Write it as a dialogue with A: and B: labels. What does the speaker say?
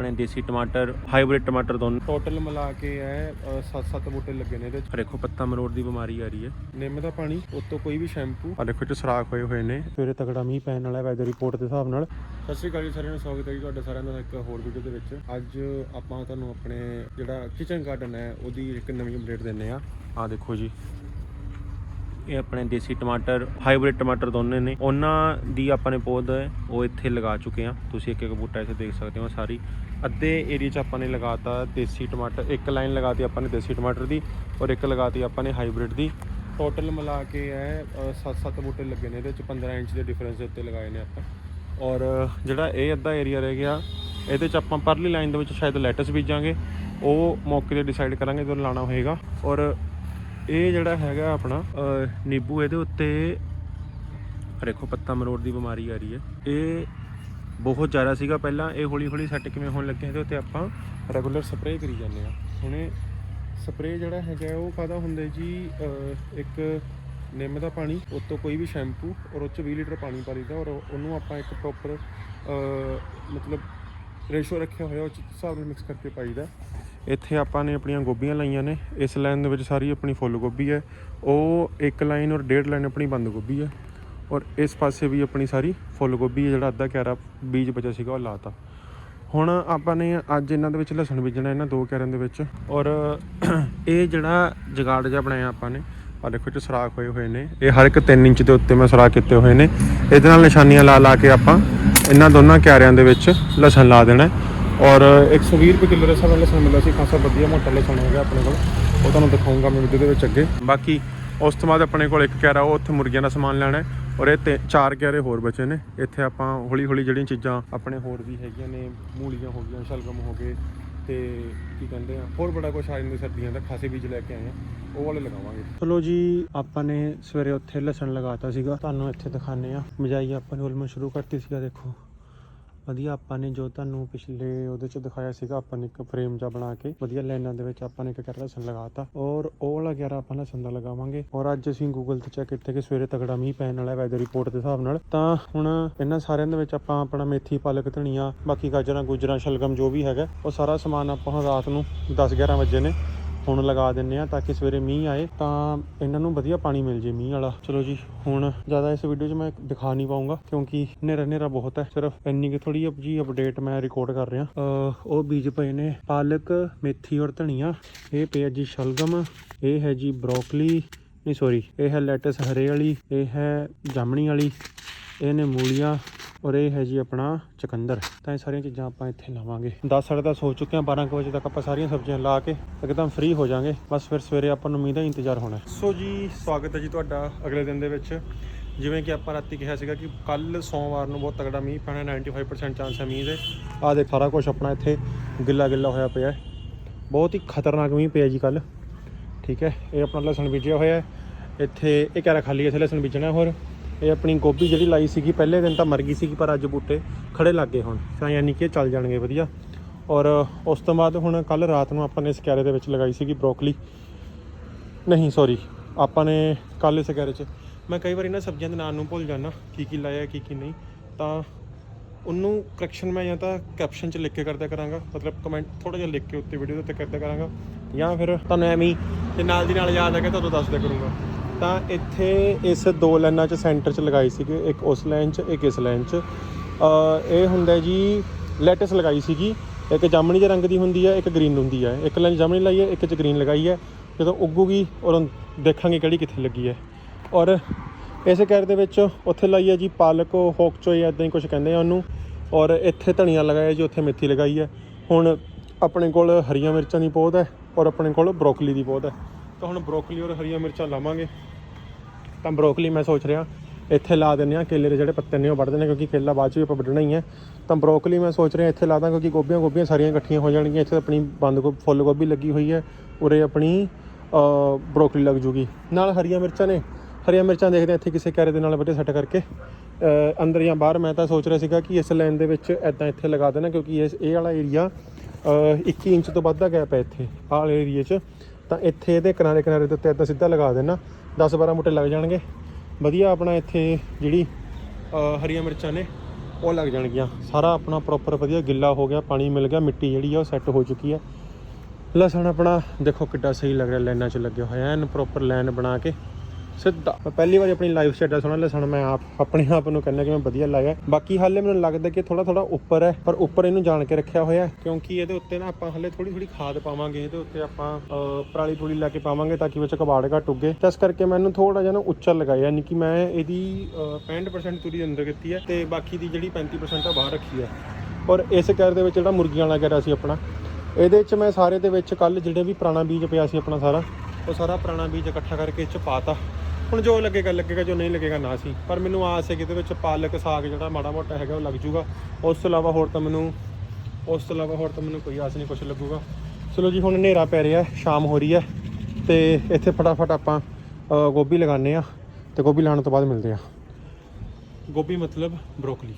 A: ਆਪਣੇ ਦੇਸੀ ਟਮਾਟਰ ਹਾਈਬ੍ਰਿਡ ਟਮਾਟਰ ਦੋਨੋਂ
B: ਟੋਟਲ ਮਿਲਾ ਕੇ ਹੈ 7-7 ਬੂਟੇ ਲੱਗੇ ਨੇ ਇਹਦੇ ਚ।
A: ਦੇਖੋ ਪੱਤਾ ਮਰੋੜ ਦੀ ਬਿਮਾਰੀ ਆ ਰਹੀ ਹੈ।
B: ਨਿੰਮ ਦਾ ਪਾਣੀ ਉਤੋਂ ਕੋਈ ਵੀ ਸ਼ੈਂਪੂ।
A: ਆ ਦੇਖੋ ਇੱਥੇ ਸਰਾਖ ਹੋਏ ਹੋਏ ਨੇ।
B: ਸਵੇਰੇ ਤਗੜਾ ਮੀਂਹ ਪੈਣ ਵਾਲਾ ਵੈਦਰ ਰਿਪੋਰਟ ਦੇ ਹਿਸਾਬ ਨਾਲ। ਸਤਿ ਸ਼੍ਰੀ ਅਕਾਲ ਜੀ ਸਾਰਿਆਂ ਨੂੰ ਸਵਾਗਤ ਹੈ ਜੀ ਤੁਹਾਡਾ ਸਾਰਿਆਂ ਦਾ ਇੱਕ ਹੋਰ ਵੀਡੀਓ ਦੇ ਵਿੱਚ। ਅੱਜ ਆਪਾਂ ਤੁਹਾਨੂੰ ਆਪਣੇ ਜਿਹੜਾ ਕਿਚਨ ਗਾਰਡਨ ਹੈ ਉਹਦੀ ਇੱਕ ਨਵੀਂ ਅਪਡੇਟ ਦਿੰਨੇ ਆ
A: ਆ ਦੇਖੋ ਜੀ। ਇਹ ਆਪਣੇ ਦੇਸੀ ਟਮਾਟਰ ਹਾਈਬ੍ਰਿਡ ਟਮਾਟਰ ਦੋਨੇ ਨੇ। ਉਹਨਾਂ ਦੀ ਆਪਾਂ ਨੇ ਪੌਦ ਉਹ ਇੱਥੇ ਲਗਾ ਚੁੱਕੇ ਆ ਤੁਸੀਂ ਇੱਕ ਇੱਕ ਬੂਟਾ ਇੱਥੇ ਦੇਖ ਸਕਦੇ ਹੋ ਸਾਰੀ। ਅੱਧੇ ਏਰੀਆ 'ਚ ਆਪਾਂ ਨੇ ਲਗਾਤਾ ਦੇਸੀ ਟਮਾਟਰ, ਇੱਕ ਲਾਈਨ ਲਗਾਤੀ ਆਪਾਂ ਨੇ ਦੇਸੀ ਟਮਾਟਰ ਦੀ ਔਰ ਇੱਕ ਲਗਾਤੀ ਆਪਾਂ ਨੇ ਹਾਈਬ੍ਰਿਡ ਦੀ। ਟੋਟਲ ਮਿਲਾ ਕੇ ਹੈ 7-7 ਬੂਟੇ ਲੱਗੇ ਨੇ ਇਹਦੇ ਚ 15 ਇੰਚ ਦੇ ਡਿਫਰੈਂਸ ਦੇ ਉੱਤੇ ਲਗਾਏ ਨੇ ਆਪਾਂ। ਔਰ, ਜਿਹੜਾ ਇਹ ਅੱਧਾ ਏਰੀਆ ਰਹਿ ਗਿਆ, ਇਹਦੇ ਚ ਆਪਾਂ ਪਰਲੀ ਲਾਈਨ ਦੇ ਵਿੱਚ ਸ਼ਾਇਦ ਲੈਟਸ ਬੀਜਾਂਗੇ। ਉਹ ਮੌਕੇ ਤੇ ਡਿਸਾਈਡ ਕਰਾਂਗੇ ਜਦੋਂ ਲਾਣਾ ਹੋਏਗਾ। ਔਰ ਇਹ ਜਿਹੜਾ ਹੈਗਾ ਆਪਣਾ ਨਿੰਬੂ ਇਹਦੇ ਉੱਤੇ ਦੇਖੋ, ਪੱਤਾ ਮਰੋੜ ਦੀ ਬਿਮਾਰੀ ਆ ਰਹੀ ਹੈ। ਇਹ ਬਹੁਤ ਜ਼ਿਆਦਾ ਸੀਗਾ ਪਹਿਲਾਂ, ਇਹ ਹੌਲੀ ਹੌਲੀ ਸੈੱਟ ਕਿਵੇਂ ਹੋਣ ਲੱਗਿਆ, ਇਹਦੇ ਉੱਤੇ ਆਪਾਂ ਰੈਗੂਲਰ ਸਪਰੇਅ ਕਰੀ ਜਾਂਦੇ ਆ ਹੁਣੇ ਸਪਰੇਅ ਜਿਹੜਾ ਹੈਗਾ, ਉਹ ਕਾਹਦਾ ਹੁੰਦਾ ਜੀ? ਇੱਕ ਨਿੰਮ ਦਾ ਪਾਣੀ, ਉਤੋਂ ਕੋਈ ਵੀ ਸ਼ੈਂਪੂ, ਔਰ ਉਹ 'ਚ 20 ਲੀਟਰ ਪਾਣੀ ਪਾ ਲਈਦਾ, ਔਰ ਉਹਨੂੰ ਆਪਾਂ ਇੱਕ ਪ੍ਰੋਪਰ ਮਤਲਬ ਰੇਸ਼ੋ ਰੱਖਿਆ ਹੋਇਆ, ਉਹ ਹਿਸਾਬ ਨਾਲ ਮਿਕਸ ਕਰਕੇ ਪਾਈਦਾ। ਇੱਥੇ ਆਪਾਂ ਨੇ ਆਪਣੀਆਂ ਗੋਭੀਆਂ ਲਾਈਆਂ ਨੇ। ਇਸ ਲਾਈਨ ਦੇ ਵਿੱਚ ਸਾਰੀ ਆਪਣੀ ਫੁੱਲ ਗੋਭੀ ਹੈ। ਉਹ ਇੱਕ ਲਾਈਨ ਔਰ ਡੇਢ ਲਾਈਨ ਆਪਣੀ ਬੰਦ ਗੋਭੀ ਹੈ। ਔਰ ਇਸ ਪਾਸੇ ਵੀ ਆਪਣੀ ਸਾਰੀ ਫੁੱਲ ਗੋਭੀ ਹੈ। ਜਿਹੜਾ ਅੱਧਾ ਕਿਆਰਾ ਬੀਜ ਬਚਿਆ ਸੀਗਾ, ਉਹ ਲਾਤਾ। ਹੁਣ ਆਪਾਂ ਨੇ ਅੱਜ ਇਹਨਾਂ ਦੇ ਵਿੱਚ ਲਸਣ ਬੀਜਣਾ ਇਹਨਾਂ ਦੋ ਕਿਆਰਿਆਂ ਦੇ ਵਿੱਚ। ਔਰ ਇਹ ਜਿਹੜਾ ਜਗਾੜ ਜਿਹਾ ਬਣਾਇਆ ਆਪਾਂ ਨੇ ਆ ਦੇਖੋ ਇਹ ਸਰਾਖ ਹੋਏ ਹੋਏ ਨੇ। ਇਹ ਹਰ ਇੱਕ 3 ਇੰਚ ਦੇ ਉੱਤੇ ਮੈਂ ਸਰਾਖ ਕੀਤੇ ਹੋਏ ਨੇ। ਇਹਦੇ ਨਾਲ ਨਿਸ਼ਾਨੀਆਂ ਲਾ ਲਾ ਕੇ ਆਪਾਂ ਇਹਨਾਂ ਦੋਨਾਂ ਕਿਆਰਿਆਂ ਦੇ ਵਿੱਚ ਲਸਣ ਲਾ ਦੇਣਾ ਔਰ 120 ਰੁਪਏ ਕਿਲੋ ਦੇ ਹਿਸਾਬ ਨਾਲ ਲਸਣ ਮਿਲਦਾ ਸੀ, ਖਾਸਾ ਵਧੀਆ ਮੋਟਾ ਲਸਣ ਹੈਗਾ ਆਪਣੇ ਕੋਲ। ਉਹ ਤੁਹਾਨੂੰ ਦਿਖਾਉਂਗਾ ਮੈਂ ਵੀਡੀਓ ਦੇ ਵਿੱਚ ਅੱਗੇ। ਬਾਕੀ ਉਸ ਤੋਂ ਬਾਅਦ ਆਪਣੇ ਕੋਲ ਇੱਕ ਕਿਆਰਾ ਉਹ ਉੱਥੇ ਮੁਰਗੀਆਂ ਦਾ ਸਮਾਨ ਲੈਣਾ ਔਰ ਇਹ ਤੇ, ਚਾਰ ਕਿਆਰੇ ਹੋਰ ਬਚੇ ਨੇ। ਇੱਥੇ ਆਪਾਂ ਹੌਲੀ ਹੌਲੀ ਜਿਹੜੀਆਂ ਚੀਜ਼ਾਂ ਆਪਣੇ ਹੋਰ ਵੀ ਹੈਗੀਆਂ ਨੇ, ਮੂਲੀਆਂ ਹੋ ਗਈਆਂ, ਸ਼ਲਗਮ ਹੋ ਗਏ ਤੇ ਕੀ ਕਹਿੰਦੇ ਆ, ਹੋਰ ਬੜਾ ਕੁਝ ਆ ਜਾਂਦਾ ਸਰਦੀਆਂ ਦਾ, ਖਾਸੇ ਬੀਜ ਲੈ ਕੇ ਆਏ ਆ। ਉਹ ਵਾਲੇ ਲਗਾਵਾਂਗੇ। ਚਲੋ ਜੀ, ਆਪਾਂ ਨੇ ਸਵੇਰੇ ਉੱਥੇ ਲਸਣ ਲਗਾਤਾ ਸੀਗਾ। ਤੁਹਾਨੂੰ ਇੱਥੇ ਦਿਖਾਣੇ ਆ ਮਜਾਈ ਆਪਾਂ ਨੇ ਉਲਮਣ ਸ਼ੁਰੂ ਕਰਤੀ ਸੀਗਾ, ਦੇਖੋ। ਵਧੀਆ ਆਪਾਂ ਨੇ ਜੋ ਤੁਹਾਨੂੰ ਪਿਛਲੇ ਉਹਦੇ ਚ ਦਿਖਾਇਆ ਸੀਗਾ, ਆਪਾਂ ਨੇ ਇੱਕ ਫਰੇਮ ਜਾਂ ਬਣਾ ਕੇ, ਵਧੀਆ ਲਾਈਨਾਂ ਦੇ ਵਿੱਚ ਆਪਾਂ ਨੇ ਇੱਕ ਕਰ ਲਸਣ ਲਗਾਤਾ। ਔਰ ਉਹ ਵਾਲਾ ਗਿਆਰਾ ਆਪਾਂ ਲਸਣ ਦਾ ਲਗਾਵਾਂਗੇ। ਔਰ ਅੱਜ ਅਸੀਂ ਗੂਗਲ ਤੇ ਚੈੱਕ ਕੀਤੇ ਕਿ ਸਵੇਰੇ ਤਗੜਾ ਮੀਂਹ ਪੈਣ ਵਾਲਾ ਵੈਦਰ ਰਿਪੋਰਟ ਦੇ ਹਿਸਾਬ ਨਾਲ। ਤਾਂ ਹੁਣ ਇਹਨਾਂ ਸਾਰਿਆਂ ਦੇ ਵਿੱਚ ਆਪਾਂ ਆਪਣਾ ਮੇਥੀ, ਪਾਲਕ, ਧਨੀਆ, ਬਾਕੀ ਗਾਜਰਾਂ, ਗੁਜਰਾਂ, ਸ਼ਲਗਮ ਜੋ ਵੀ ਹੈਗਾ, ਉਹ ਸਾਰਾ ਸਮਾਨ ਆਪਾਂ ਰਾਤ ਨੂੰ 10 11 ਵਜੇ ਨੇ ਹੁਣ ਲਗਾ ਦਿੰਨੇ ਆ ਤਾਂ ਕਿ ਸਵੇਰੇ ਮੀਂਹ ਆਏ ਤਾਂ ਇਹਨਾਂ ਨੂੰ ਵਧੀਆ ਪਾਣੀ ਮਿਲ ਜੇ ਮੀਂਹ ਵਾਲਾ। ਚਲੋ ਜੀ, ਹੁਣ ਜ਼ਿਆਦਾ ਇਸ ਵੀਡੀਓ 'ਚ ਮੈਂ ਦਿਖਾ ਨਹੀਂ ਪਾਉਂਗਾ ਕਿਉਂਕਿ ਹਨੇਰਾ ਹਨੇਰਾ ਬਹੁਤ ਹੈ। ਸਿਰਫ ਇੰਨੀ ਕਿ ਥੋੜੀ ਜੀ ਅਪਡੇਟ ਮੈਂ ਰਿਕਾਰਡ ਕਰ ਰਿਹਾ। ਉਹ ਬੀਜ ਪਏ ਨੇ ਪਾਲਕ, ਮੇਥੀ ਔਰ ਧਨੀਆ। ਇਹ ਪਿਆ ਜੀ ਸ਼ਲਗਮ, ਇਹ ਹੈ ਜੀ ਬਰੋਕਲੀ, ਨਹੀਂ ਸੌਰੀ ਇਹ ਹੈ ਲੈਟਸ ਹਰੇ ਵਾਲੀ, ਇਹ ਹੈ ਜਾਮਣੀ ਵਾਲੀ, ਇਹ ਨੇ ਮੂਲੀਆਂ ਔਰ ਇਹ ਹੈ ਜੀ ਆਪਣਾ ਚਕੰਦਰ। ਤਾਂ ਇਹ ਸਾਰੀਆਂ ਚੀਜ਼ਾਂ ਆਪਾਂ ਇੱਥੇ ਲਾਵਾਂਗੇ। 10 ਸਾਢੇ ਦਸ ਹੋ ਚੁੱਕੇ ਆ 12 ਕੁ ਵਜੇ ਤੱਕ ਆਪਾਂ ਸਾਰੀਆਂ ਸਬਜ਼ੀਆਂ ਲਾ ਕੇ ਇੱਕਦਮ ਫ੍ਰੀ ਹੋ ਜਾਾਂਗੇ। ਬਸ ਫਿਰ ਸਵੇਰੇ ਆਪਾਂ ਨੂੰ ਮੀਂਹ ਦਾ ਇੰਤਜ਼ਾਰ ਹੋਣਾ। ਸੋ ਜੀ, ਸਵਾਗਤ ਹੈ ਜੀ ਤੁਹਾਡਾ ਅਗਲੇ ਦਿਨ ਦੇ ਵਿੱਚ। ਜਿਵੇਂ ਕਿ ਆਪਾਂ ਰਾਤੀ ਕਿਹਾ ਸੀਗਾ ਕਿ ਕੱਲ ਸੋਮਵਾਰ ਨੂੰ ਬਹੁਤ ਤਗੜਾ ਮੀਂਹ ਪੈਣਾ 95% ਚਾਂਸ ਹੈ ਮੀਂਹ ਦੇ। ਆਹ ਦੇ ਸਾਰਾ ਕੁਝ ਆਪਣਾ ਇੱਥੇ ਗਿੱਲਾ ਗਿੱਲਾ ਹੋਇਆ ਪਿਆ ਬਹੁਤ ਹੀ ਖਤਰਨਾਕ ਮੀਂਹ ਪਿਆ ਜੀ ਕੱਲ। ਠੀਕ ਹੈ, ਇਹ ਆਪਣਾ ਲਸਣ ਬੀਜਿਆ ਹੋਇਆ ਹੈ। ਇੱਥੇ ਇਹ ਕਿਹੜਾ ਖਾਲੀ ਇੱਥੇ ਲਸਣ ਬੀਜਣਾ ਹੋਰ। ਇਹ ਆਪਣੀ ਗੋਭੀ ਜਿਹੜੀ ਲਾਈ ਸੀਗੀ, ਪਹਿਲੇ ਦਿਨ ਤਾਂ ਮਰ ਗਈ ਸੀਗੀ, ਪਰ ਅੱਜ ਬੂਟੇ ਖੜੇ ਲੱਗ ਗਏ ਹੁਣ। ਤਾਂ ਯਾਨੀ ਕਿ ਚੱਲ ਜਾਣਗੇ ਵਧੀਆ। ਔਰ ਉਸ ਤੋਂ ਬਾਅਦ ਹੁਣ ਕੱਲ ਰਾਤ ਨੂੰ ਆਪਾਂ ਨੇ ਸਕੈਰੇ ਦੇ ਵਿੱਚ ਲਗਾਈ ਸੀਗੀ ਬਰੋਕਲੀ। ਨਹੀਂ ਸੌਰੀ ਆਪਾਂ ਨੇ ਕੱਲ ਸਕੈਰੇ 'ਚ ਮੈਂ ਕਈ ਵਾਰੀ ਨਾ ਸਬਜ਼ੀਆਂ ਦੇ ਨਾਮ ਨੂੰ ਭੁੱਲ ਜਾਂਦਾ, ਕੀ ਕੀ ਲਾਇਆ, ਕੀ ਕੀ ਨਹੀਂ। ਤਾਂ ਉਹਨੂੰ ਕਰੈਕਸ਼ਨ ਮੈਂ ਜਾਂ ਤਾਂ ਕੈਪਸ਼ਨ 'ਚ ਲਿਖ ਕੇ ਕਰਦਾ ਕਰਾਂਗਾ। ਮਤਲਬ ਕਮੈਂਟ ਥੋੜਾ ਜਿਹਾ ਲਿਖ ਕੇ ਉੱਤੇ ਵੀਡੀਓ ਦੇ ਉੱਤੇ ਕਰਦਾ ਕਰਾਂਗਾ। ਜਾਂ ਫਿਰ ਤੁਹਾਨੂੰ ਐਵੇਂ ਹੀ ਤੇ ਨਾਲ ਦੀ ਨਾਲ ਯਾਦ ਆ ਕੇ ਤੁਹਾਨੂੰ ਦੱਸ ਦਿਆ ਕਰੂੰਗਾ। ਤਾਂ ਇੱਥੇ ਇਸ ਦੋ ਲਾਈਨਾਂ 'ਚ ਸੈਂਟਰ 'ਚ ਲਗਾਈ ਸੀਗੀ, ਇੱਕ ਉਸ ਲਾਈਨ 'ਚ, ਇੱਕ ਇਸ ਲਾਈਨ 'ਚ। ਇਹ ਹੁੰਦਾ ਜੀ ਲੈਟਸ ਲਗਾਈ ਸੀਗੀ, ਇੱਕ ਜਾਮਣੀ ਜਿਹੇ ਰੰਗ ਦੀ ਹੁੰਦੀ ਹੈ, ਇੱਕ ਗ੍ਰੀਨ ਹੁੰਦੀ ਹੈ। ਇੱਕ ਲਾਈਨ ਜਾਮਣੀ ਲਾਈ ਹੈ, ਇੱਕ 'ਚ ਗ੍ਰੀਨ ਲਗਾਈ ਹੈ। ਜਦੋਂ ਉੱਗੂਗੀ ਔਰ ਦੇਖਾਂਗੇ ਕਿਹੜੀ ਕਿੱਥੇ ਲੱਗੀ ਹੈ। ਔਰ ਇਸੇ ਕੈਰ ਦੇ ਵਿੱਚ ਉੱਥੇ ਲਾਈ ਹੈ ਜੀ ਪਾਲਕ, ਹੋਕ ਚੋਈ ਇਦਾਂ ਹੀ ਕੁਝ ਕਹਿੰਦੇ ਆ ਉਹਨੂੰ। ਔਰ ਇੱਥੇ ਧਨੀਆ ਲਗਾਇਆ ਜੀ, ਉੱਥੇ ਮੇਥੀ ਲਗਾਈ ਹੈ। ਹੁਣ ਆਪਣੇ ਕੋਲ ਹਰੀਆਂ ਮਿਰਚਾਂ ਦੀ ਪੌਦ ਹੈ ਔਰ ਆਪਣੇ ਕੋਲ ਬਰੋਕਲੀ ਦੀ ਪੌਦ ਹੈ। ਤਾਂ ਹੁਣ ਬਰੋਕਲੀ ਔਰ ਹਰੀਆਂ ਮਿਰਚਾਂ ਲਾਵਾਂਗੇ। ਤਾਂ ਬਰੋਕਲੀ ਮੈਂ ਸੋਚ ਰਿਹਾ, ਇੱਥੇ ਲਾ ਦਿੰਦੇ ਆ ਕੇਲੇ ਦੇ ਜਿਹੜੇ ਪੱਤੇ ਨੇ ਉਹ ਵੱਢ ਦਿੰਦੇ ਕਿਉਂਕਿ ਕੇਲਾ ਬਾਅਦ ਚ ਵੀ ਆਪਾਂ ਵੱਢਣਾ ਹੀ ਹੈ। ਤਾਂ ਬਰੋਕਲੀ ਮੈਂ ਸੋਚ ਰਿਹਾ ਇੱਥੇ ਲਾ ਦਾਂ, ਕਿਉਂਕਿ ਗੋਭੀਆਂ ਗੋਭੀਆਂ ਸਾਰੀਆਂ ਇਕੱਠੀਆਂ ਹੋ ਜਾਣਗੀਆਂ, ਇੱਥੇ ਆਪਣੀ ਬੰਦ ਗੋਭੀ ਫੁੱਲ ਗੋਭੀ ਲੱਗੀ ਹੋਈ ਹੈ, ਉਰੇ ਆਪਣੀ ਬਰੋਕਲੀ ਲੱਗ ਜੂਗੀ। ਨਾਲ ਹਰੀਆਂ ਮਿਰਚਾਂ ਨੇ। ਹਰੀਆਂ ਮਿਰਚਾਂ ਦੇਖਦੇ ਹਾਂ ਇੱਥੇ ਕਿਸੇ ਕੈਰੇ ਦੇ ਨਾਲ ਵੱਡੇ ਸੈੱਟ ਕਰਕੇ। ਅੰਦਰ ਜਾਂ ਬਾਹਰ, ਮੈਂ ਤਾਂ ਸੋਚ ਰਿਹਾ ਸੀਗਾ ਕਿ ਇਸ ਲਾਈਨ ਦੇ ਵਿੱਚ ਐਦਾਂ ਇੱਥੇ ਲਗਾ ਦੇਣਾ, ਕਿਉਂਕਿ ਇਹ ਇਹ ਵਾਲਾ ਏਰੀਆ 21 ਇੰਚ ਤੋਂ ਵੱਧ ਦਾ ਗੈਪ ਹੈ ਇੱਥੇ, ਆਹ ਵਾਲੇ ਏਰੀਏ 'ਚ। ਤਾਂ ਇੱਥੇ ਇਹਦੇ ਕਿਨਾਰੇ ਕਿਨਾਰੇ ਦੇ ਉੱਤੇ ਐਦਾਂ ਸਿੱਧਾ ਲਗਾ ਦੇਣਾ। 10 12 ਬੂਟੇ ਲੱਗ ਜਾਣਗੇ। ਵਧੀਆ ਆਪਣਾ ਇੱਥੇ ਜਿਹੜੀ ਹਰੀਆਂ ਮਿਰਚਾਂ ਨੇ,
B: ਉਹ ਲੱਗ ਜਾਣਗੀਆਂ। ਸਾਰਾ ਆਪਣਾ ਪ੍ਰੋਪਰ ਵਧੀਆ ਗਿੱਲਾ ਹੋ ਗਿਆ, ਪਾਣੀ ਮਿਲ ਗਿਆ, ਮਿੱਟੀ ਜਿਹੜੀ ਆ ਉਹ ਸੈੱਟ ਹੋ ਚੁੱਕੀ ਆ। ਲਸਣ ਆਪਣਾ ਦੇਖੋ ਕਿੱਡਾ ਸਹੀ ਲੱਗ ਰਿਹਾ, ਲਾਈਨਾਂ 'ਚ ਲੱਗਿਆ ਹੋਇਆ, ਐਨ ਪ੍ਰੋਪਰ ਲਾਈਨ ਬਣਾ ਕੇ। ਸਿੱਧਾ। ਮੈਂ ਪਹਿਲੀ ਵਾਰ ਆਪਣੀ ਲਾਈਫ 'ਚ ਐਡਾ ਸੋਹਣਾ ਲਸਣ ਮੈਂ ਆਪ ਆਪਣੇ ਆਪ ਨੂੰ ਕਹਿੰਦਾ ਕਿ ਮੈਂ ਵਧੀਆ ਲਾਇਆ ਬਾਕੀ ਹਾਲੇ ਮੈਨੂੰ ਲੱਗਦਾ ਕਿ ਥੋੜਾ ਥੋੜਾ ਉੱਪਰ ਹੈ ਪਰ ਉੱਪਰ ਇਹਨੂੰ ਜਾਣ ਕੇ ਰੱਖਿਆ ਹੋਇਆ ਕਿਉਂਕਿ ਇਹਦੇ ਉੱਤੇ ਨਾ ਆਪਾਂ ਹਾਲੇ ਥੋੜੀ ਥੋੜੀ ਖਾਦ ਪਾਵਾਂਗੇ ਇਹਦੇ ਉੱਤੇ ਆਪਾਂ ਅਹ, ਪਰਾਲੀ ਪੂਲੀ ਲਾ ਕੇ ਪਾਵਾਂਗੇ ਤਾਂ ਕਿ ਵਿੱਚ ਕਬਾੜ ਘੱਟ ਉੱਗੇ। ਤਾਂ ਇਸ ਕਰਕੇ ਮੈਨੂੰ ਇਹਨੂੰ ਥੋੜਾ ਜਿਹਾ ਨਾ ਉੱਚਾ ਲਗਾਇਆ ਯਾਨੀ ਕਿ ਮੈਂ ਇਹਦੀ ਅਹ, 65% ਤੂੜੀ ਅੰਦਰ ਕੀਤੀ ਹੈ ਤੇ ਬਾਕੀ ਦੀ ਜਿਹੜੀ 35% ਆ ਬਾਹਰ ਰੱਖੀ ਹੈ। ਔਰ ਇਸ ਘਰ ਦੇ ਵਿੱਚ ਜਿਹੜਾ ਮੁਰਗੀਆਂ ਵਾਲਾ ਘਰ ਸੀ ਆਪਣਾ ਇਹਦੇ 'ਚ ਮੈਂ ਸਾਰੇ ਦੇ ਵਿੱਚ ਕੱਲ ਜਿਹੜੇ ਵੀ ਪੁਰਾਣਾ ਬੀਜ ਪਿਆ ਸੀ ਆਪਣਾ ਸਾਰਾ ਉਹ ਸਾਰਾ ਪੁਰਾਣਾ ਬੀਜ ਇਕੱਠਾ ਕਰਕੇ ਇਹ 'ਚ ਪਾਤਾ ਹੁਣ ਜੋ ਲੱਗੇਗਾ ਲੱਗੇਗਾ ਜੋ ਨਹੀਂ ਲੱਗੇਗਾ ਨਾ ਸੀ। ਪਰ ਮੈਨੂੰ ਆਸ ਹੈ ਕਿ ਇਹਦੇ ਵਿੱਚ ਪਾਲਕ, ਸਾਗ ਜਿਹੜਾ ਮਾੜਾ ਮੋਟਾ ਹੈਗਾ ਉਹ ਲੱਗ ਜੂਗਾ। ਉਸ ਤੋਂ ਇਲਾਵਾ ਹੋਰ ਤਾਂ ਮੈਨੂੰ, ਉਸ ਤੋਂ ਇਲਾਵਾ ਹੋਰ ਤਾਂ ਮੈਨੂੰ ਕੋਈ ਆਸ ਨਹੀਂ ਕੁਝ ਲੱਗੂਗਾ। ਚਲੋ ਜੀ, ਹੁਣ ਹਨੇਰਾ ਪੈ ਰਿਹਾ ਸ਼ਾਮ ਹੋ ਰਹੀ ਹੈ। ਤੇ ਇੱਥੇ ਫਟਾਫਟ ਆਪਾਂ ਗੋਭੀ ਲਗਾਉਂਦੇ ਆ ਤੇ ਗੋਭੀ ਲਾਉਣ ਤੋਂ ਬਾਅਦ ਮਿਲਦੇ ਆ ਗੋਭੀ ਮਤਲਬ ਬਰੋਕਲੀ